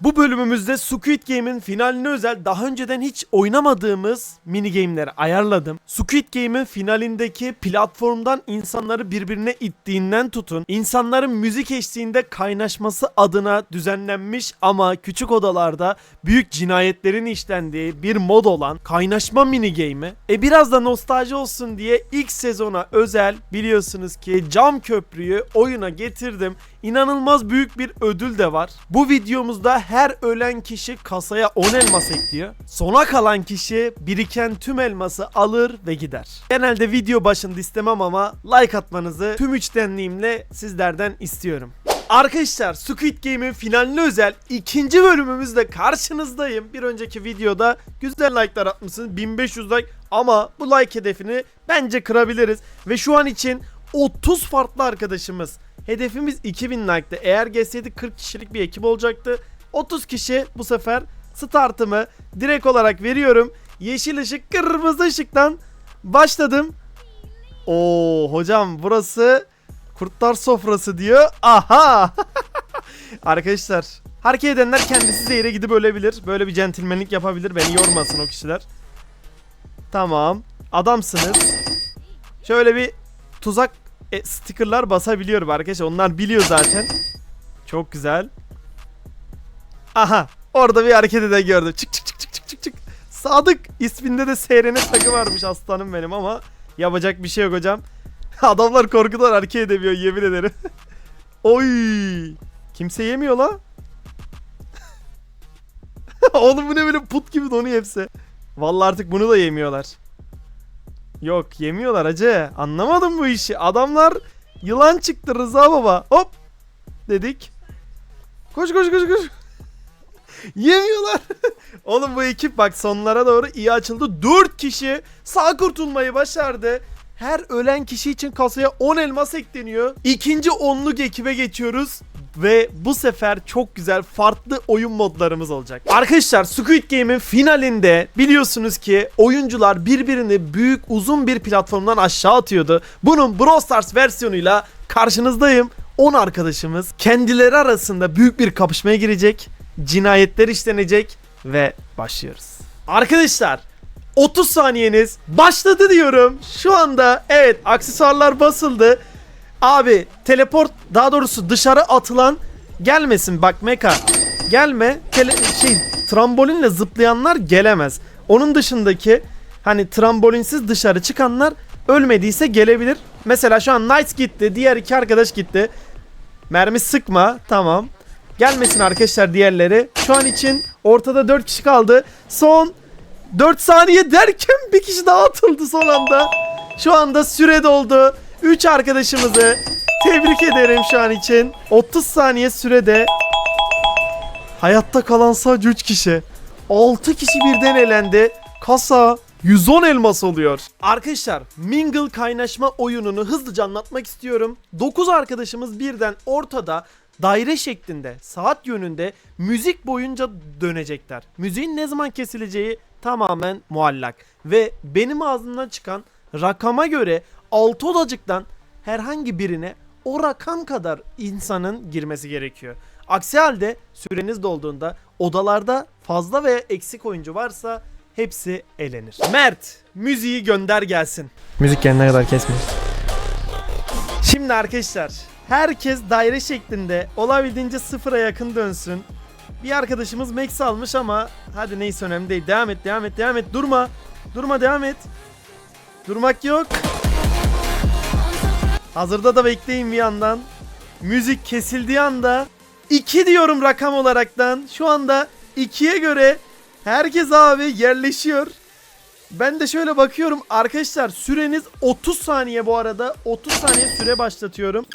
Bu bölümümüzde Squid Game'in finaline özel daha önceden hiç oynamadığımız mini game'leri ayarladım. Squid Game'in finalindeki platformdan insanları birbirine ittiğinden tutun, insanların müzik eşliğinde kaynaşması adına düzenlenmiş ama küçük odalarda büyük cinayetlerin işlendiği bir mod olan kaynaşma mini game'i. E biraz da nostalji olsun diye ilk sezona özel biliyorsunuz ki cam köprüyü oyuna getirdim. İnanılmaz büyük bir ödül de var. Bu videomuzda her ölen kişi kasaya 10 elmas ekliyor. Sona kalan kişi biriken tüm elması alır ve gider. Genelde video başında istemem ama like atmanızı tüm içtenliğimle sizlerden istiyorum. Arkadaşlar Squid Game'in finaline özel ikinci bölümümüzde karşınızdayım. Bir önceki videoda güzel like'lar atmışsınız. 1500 like ama bu like hedefini bence kırabiliriz. Ve şu an için 30 farklı arkadaşımız. Hedefimiz 2000 like'tı. Eğer gelseydi 40 kişilik bir ekip olacaktı. 30 kişi bu sefer startımı direkt olarak veriyorum. Yeşil ışık kırmızı ışıktan başladım. Oo hocam burası kurtlar sofrası diyor. Aha! Arkadaşlar hareket edenler kendisi zehre gidip ölebilir. Böyle bir centilmenlik yapabilir. Beni yormasın o kişiler. Tamam. Adamsınız. Şöyle bir tuzak e, stickerlar basabiliyorum arkadaşlar. Onlar biliyor zaten. Çok güzel. Aha. Orada bir hareket eden gördüm. Çık çık çık çık çık çık çık. Sadık isminde de SRN takı varmış aslanım benim ama yapacak bir şey yok hocam. Adamlar korkudan hareket edemiyor yemin ederim. Oy! Kimse yemiyor la. Oğlum bu ne böyle put gibi donuyor hepsi. Vallahi artık bunu da yemiyorlar. Yok yemiyorlar acı. Anlamadım bu işi. Adamlar yılan çıktı Rıza baba. Hop dedik. Koş koş koş koş. Yemiyorlar. Oğlum bu ekip bak sonlara doğru iyi açıldı. 4 kişi sağ kurtulmayı başardı. Her ölen kişi için kasaya 10 elmas ekleniyor. İkinci onluk ekibe geçiyoruz. Ve bu sefer çok güzel farklı oyun modlarımız olacak. Arkadaşlar Squid Game'in finalinde biliyorsunuz ki oyuncular birbirini büyük uzun bir platformdan aşağı atıyordu. Bunun Brawl Stars versiyonuyla karşınızdayım. 10 arkadaşımız kendileri arasında büyük bir kapışmaya girecek. Cinayetler işlenecek ve başlıyoruz. Arkadaşlar 30 saniyeniz başladı diyorum. Şu anda evet aksesuarlar basıldı. Abi teleport daha doğrusu dışarı atılan gelmesin bak Meka. Gelme. Tele, şey trambolinle zıplayanlar gelemez. Onun dışındaki hani trambolinsiz dışarı çıkanlar ölmediyse gelebilir. Mesela şu an Knight gitti. Diğer iki arkadaş gitti. Mermi sıkma. Tamam. Gelmesin arkadaşlar diğerleri. Şu an için ortada 4 kişi kaldı. Son 4 saniye derken bir kişi daha atıldı son anda. Şu anda süre doldu. 3 arkadaşımızı tebrik ederim şu an için. 30 saniye sürede hayatta kalan sadece 3 kişi. 6 kişi birden elendi. Kasa 110 elmas oluyor. Arkadaşlar Mingle kaynaşma oyununu hızlıca anlatmak istiyorum. 9 arkadaşımız birden ortada daire şeklinde saat yönünde müzik boyunca dönecekler. Müziğin ne zaman kesileceği tamamen muallak. Ve benim ağzımdan çıkan rakama göre 6 odacıktan herhangi birine o rakam kadar insanın girmesi gerekiyor. Aksi halde süreniz dolduğunda odalarda fazla veya eksik oyuncu varsa hepsi elenir. Mert müziği gönder gelsin. Müzik gelene kadar kesme. Şimdi arkadaşlar herkes daire şeklinde olabildiğince sıfıra yakın dönsün. Bir arkadaşımız max almış ama hadi neyse önemli değil. Devam et devam et devam et durma. Durma devam et. Durmak yok. Hazırda da bekleyin bir yandan. Müzik kesildiği anda 2 diyorum rakam olaraktan. Şu anda 2'ye göre herkes abi yerleşiyor. Ben de şöyle bakıyorum arkadaşlar süreniz 30 saniye bu arada 30 saniye süre başlatıyorum.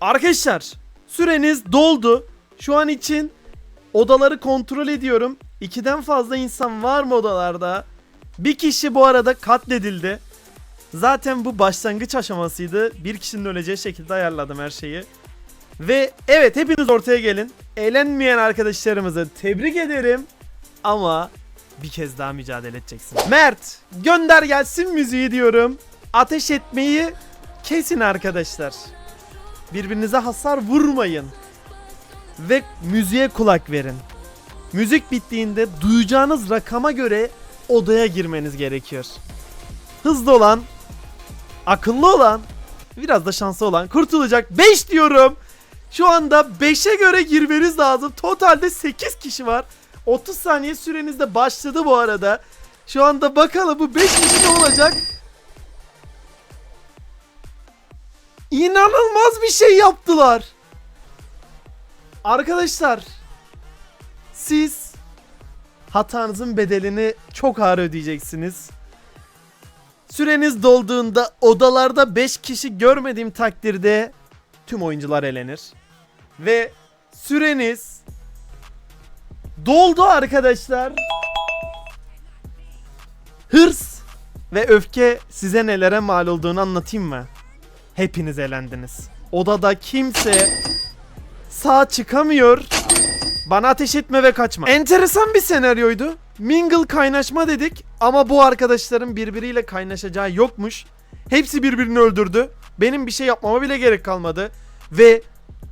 Arkadaşlar süreniz doldu. Şu an için odaları kontrol ediyorum. İkiden fazla insan var mı odalarda? Bir kişi bu arada katledildi. Zaten bu başlangıç aşamasıydı. Bir kişinin öleceği şekilde ayarladım her şeyi. Ve evet hepiniz ortaya gelin. Eğlenmeyen arkadaşlarımızı tebrik ederim. Ama bir kez daha mücadele edeceksin. Mert gönder gelsin müziği diyorum. Ateş etmeyi kesin arkadaşlar. Birbirinize hasar vurmayın. ve müziğe kulak verin. Müzik bittiğinde duyacağınız rakama göre odaya girmeniz gerekiyor. Hızlı olan, akıllı olan, biraz da şanslı olan kurtulacak. 5 diyorum. Şu anda 5'e göre girmeniz lazım. Totalde 8 kişi var. 30 saniye süreniz de başladı bu arada. Şu anda bakalım bu 5 kişi ne olacak? İnanılmaz bir şey yaptılar. Arkadaşlar siz hatanızın bedelini çok ağır ödeyeceksiniz. Süreniz dolduğunda odalarda 5 kişi görmediğim takdirde tüm oyuncular elenir. Ve süreniz doldu arkadaşlar. Hırs ve öfke size nelere mal olduğunu anlatayım mı? Hepiniz elendiniz. Odada kimse sağ çıkamıyor. Bana ateş etme ve kaçma. Enteresan bir senaryoydu. Mingle kaynaşma dedik ama bu arkadaşların birbiriyle kaynaşacağı yokmuş. Hepsi birbirini öldürdü. Benim bir şey yapmama bile gerek kalmadı. Ve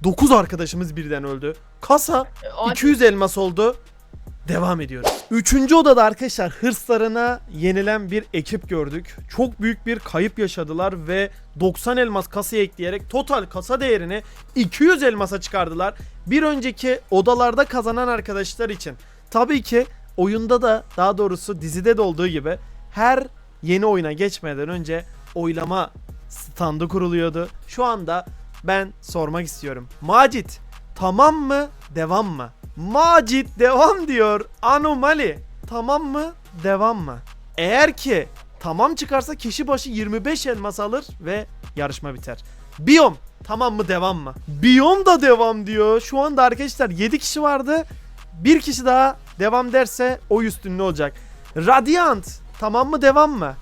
9 arkadaşımız birden öldü. Kasa Abi, 200 elmas oldu. Devam ediyoruz. Üçüncü odada arkadaşlar hırslarına yenilen bir ekip gördük. Çok büyük bir kayıp yaşadılar ve 90 elmas kasaya ekleyerek total kasa değerini 200 elmasa çıkardılar. Bir önceki odalarda kazanan arkadaşlar için. Tabii ki oyunda da daha doğrusu dizide de olduğu gibi her yeni oyuna geçmeden önce oylama standı kuruluyordu. Şu anda ben sormak istiyorum. Macit tamam mı devam mı? Macit devam diyor. Anomali. Tamam mı? Devam mı? Eğer ki tamam çıkarsa kişi başı 25 elmas alır ve yarışma biter. Biyom tamam mı devam mı? Biyom da devam diyor. Şu anda arkadaşlar 7 kişi vardı. Bir kişi daha devam derse o üstünlü olacak. Radiant tamam mı devam mı?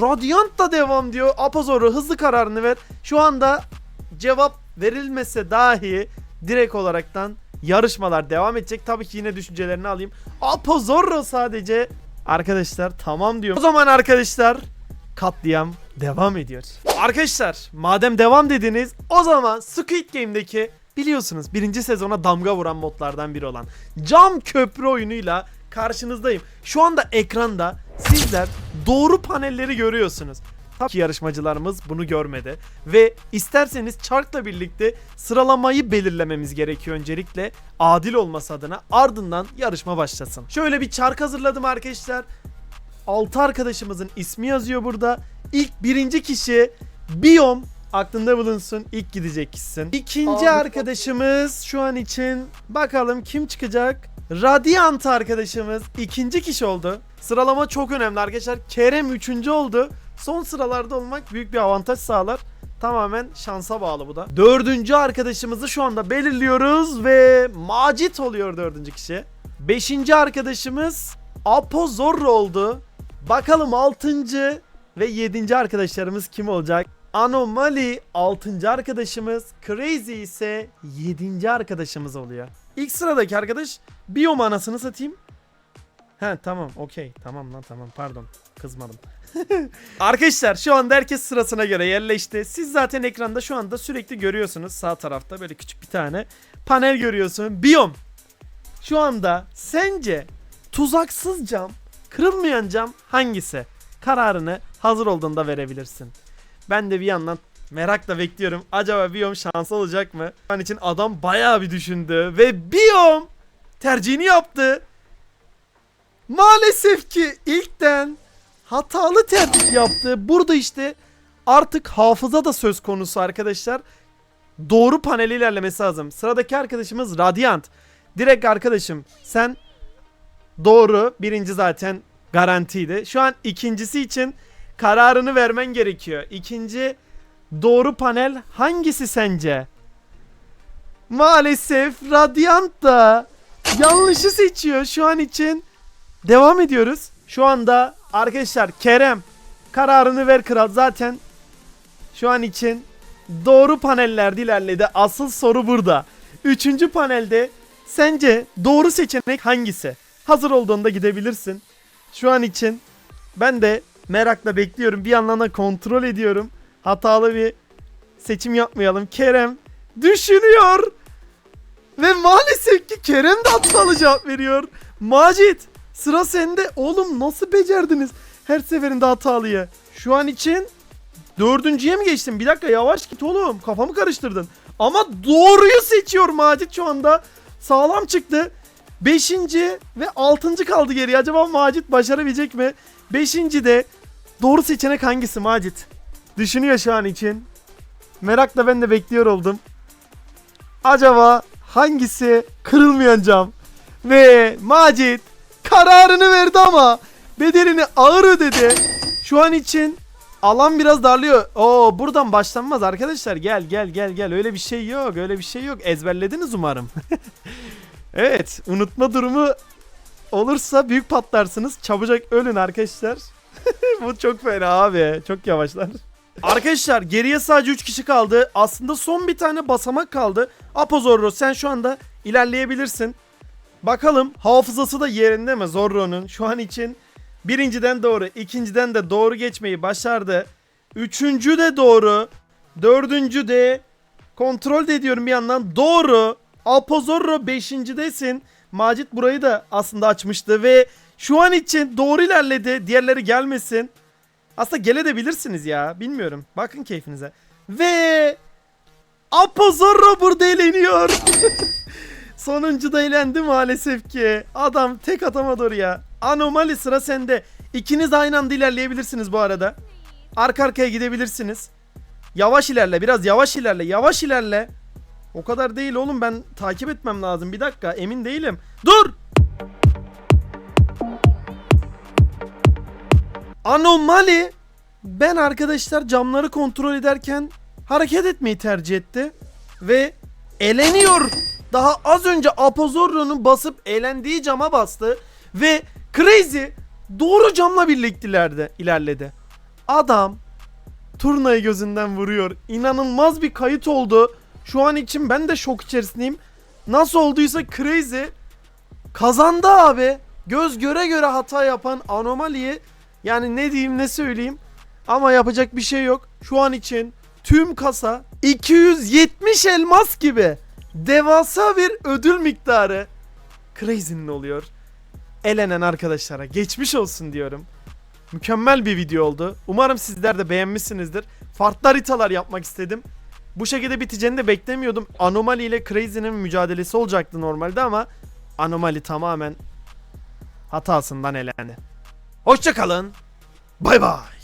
Radiant da devam diyor. Apozor'u hızlı kararını ver. Şu anda cevap verilmese dahi direkt olaraktan yarışmalar devam edecek. Tabii ki yine düşüncelerini alayım. Apozorro sadece arkadaşlar tamam diyor. O zaman arkadaşlar katliam devam ediyor. Arkadaşlar madem devam dediniz o zaman Squid Game'deki biliyorsunuz birinci sezona damga vuran modlardan biri olan cam köprü oyunuyla karşınızdayım. Şu anda ekranda sizler doğru panelleri görüyorsunuz. Tabii ki yarışmacılarımız bunu görmedi. Ve isterseniz çarkla birlikte sıralamayı belirlememiz gerekiyor öncelikle. Adil olması adına ardından yarışma başlasın. Şöyle bir çark hazırladım arkadaşlar. 6 arkadaşımızın ismi yazıyor burada. İlk birinci kişi Biyom aklında bulunsun ilk gidecek kişisin. İkinci Abi. arkadaşımız şu an için bakalım kim çıkacak? Radiant arkadaşımız ikinci kişi oldu. Sıralama çok önemli arkadaşlar. Kerem üçüncü oldu. Son sıralarda olmak büyük bir avantaj sağlar. Tamamen şansa bağlı bu da. Dördüncü arkadaşımızı şu anda belirliyoruz ve Macit oluyor dördüncü kişi. Beşinci arkadaşımız Apozorro oldu. Bakalım altıncı ve yedinci arkadaşlarımız kim olacak? Anomali 6. arkadaşımız, Crazy ise 7. arkadaşımız oluyor. İlk sıradaki arkadaş Biyom anasını satayım. He tamam okey tamam lan tamam pardon kızmadım. Arkadaşlar şu anda herkes sırasına göre yerleşti. Siz zaten ekranda şu anda sürekli görüyorsunuz sağ tarafta böyle küçük bir tane panel görüyorsun. Biyom şu anda sence tuzaksız cam, kırılmayan cam hangisi? Kararını hazır olduğunda verebilirsin. Ben de bir yandan merakla bekliyorum. Acaba Biyom şanslı olacak mı? Şu an için adam bayağı bir düşündü ve Biyom tercihini yaptı. Maalesef ki ilkten hatalı tercih yaptı. Burada işte artık hafıza da söz konusu arkadaşlar. Doğru paneli ilerlemesi lazım. Sıradaki arkadaşımız Radiant. Direkt arkadaşım sen doğru birinci zaten garantiydi. Şu an ikincisi için kararını vermen gerekiyor. İkinci doğru panel hangisi sence? Maalesef Radiant da yanlışı seçiyor şu an için. Devam ediyoruz. Şu anda arkadaşlar Kerem kararını ver kral zaten şu an için doğru panellerde ilerledi. Asıl soru burada. Üçüncü panelde sence doğru seçenek hangisi? Hazır olduğunda gidebilirsin. Şu an için ben de merakla bekliyorum. Bir yandan da kontrol ediyorum. Hatalı bir seçim yapmayalım. Kerem düşünüyor. Ve maalesef ki Kerem de hatalı cevap veriyor. Macit sıra sende. Oğlum nasıl becerdiniz her seferinde hatalıyı? Şu an için dördüncüye mi geçtin? Bir dakika yavaş git oğlum. Kafamı karıştırdın. Ama doğruyu seçiyor Macit şu anda. Sağlam çıktı. Beşinci ve altıncı kaldı geriye. Acaba Macit başarabilecek mi? Beşinci de doğru seçenek hangisi Macit? Düşünüyor şu an için. Merakla ben de bekliyor oldum. Acaba hangisi kırılmayan cam? Ve Macit kararını verdi ama bedelini ağır ödedi. Şu an için alan biraz darlıyor. Oo buradan başlanmaz arkadaşlar. Gel gel gel gel. Öyle bir şey yok. Öyle bir şey yok. Ezberlediniz umarım. evet, unutma durumu olursa büyük patlarsınız. Çabucak ölün arkadaşlar. Bu çok fena abi. Çok yavaşlar. Arkadaşlar geriye sadece 3 kişi kaldı. Aslında son bir tane basamak kaldı. Apo Zorro sen şu anda ilerleyebilirsin. Bakalım hafızası da yerinde mi Zorro'nun? Şu an için birinciden doğru, ikinciden de doğru geçmeyi başardı. Üçüncü de doğru. Dördüncü de kontrol de ediyorum bir yandan. Doğru. Apo Zorro beşincidesin. Macit burayı da aslında açmıştı ve şu an için doğru ilerledi. Diğerleri gelmesin. Aslında gelebilirsiniz ya. Bilmiyorum. Bakın keyfinize. Ve Apo Zorro burada eğleniyor. Sonuncu da eğlendi maalesef ki. Adam tek atamadı oraya. Anomali sıra sende. İkiniz aynı anda ilerleyebilirsiniz bu arada. Arka arkaya gidebilirsiniz. Yavaş ilerle biraz yavaş ilerle yavaş ilerle. O kadar değil oğlum ben takip etmem lazım. Bir dakika emin değilim. Dur! Anomali ben arkadaşlar camları kontrol ederken hareket etmeyi tercih etti ve eleniyor. Daha az önce Apozorro'nun basıp elendiği cama bastı ve Crazy doğru camla birlikte ilerledi. Adam turnayı gözünden vuruyor. İnanılmaz bir kayıt oldu. Şu an için ben de şok içerisindeyim. Nasıl olduysa Crazy kazandı abi. Göz göre göre hata yapan anomaliyi yani ne diyeyim ne söyleyeyim. Ama yapacak bir şey yok. Şu an için tüm kasa 270 elmas gibi devasa bir ödül miktarı Crazy'nin oluyor. Elenen arkadaşlara geçmiş olsun diyorum. Mükemmel bir video oldu. Umarım sizler de beğenmişsinizdir. Farklı haritalar yapmak istedim. Bu şekilde biteceğini de beklemiyordum. Anomali ile Crazy'nin mücadelesi olacaktı normalde ama Anomali tamamen hatasından elendi. Hoşçakalın. Bay bay.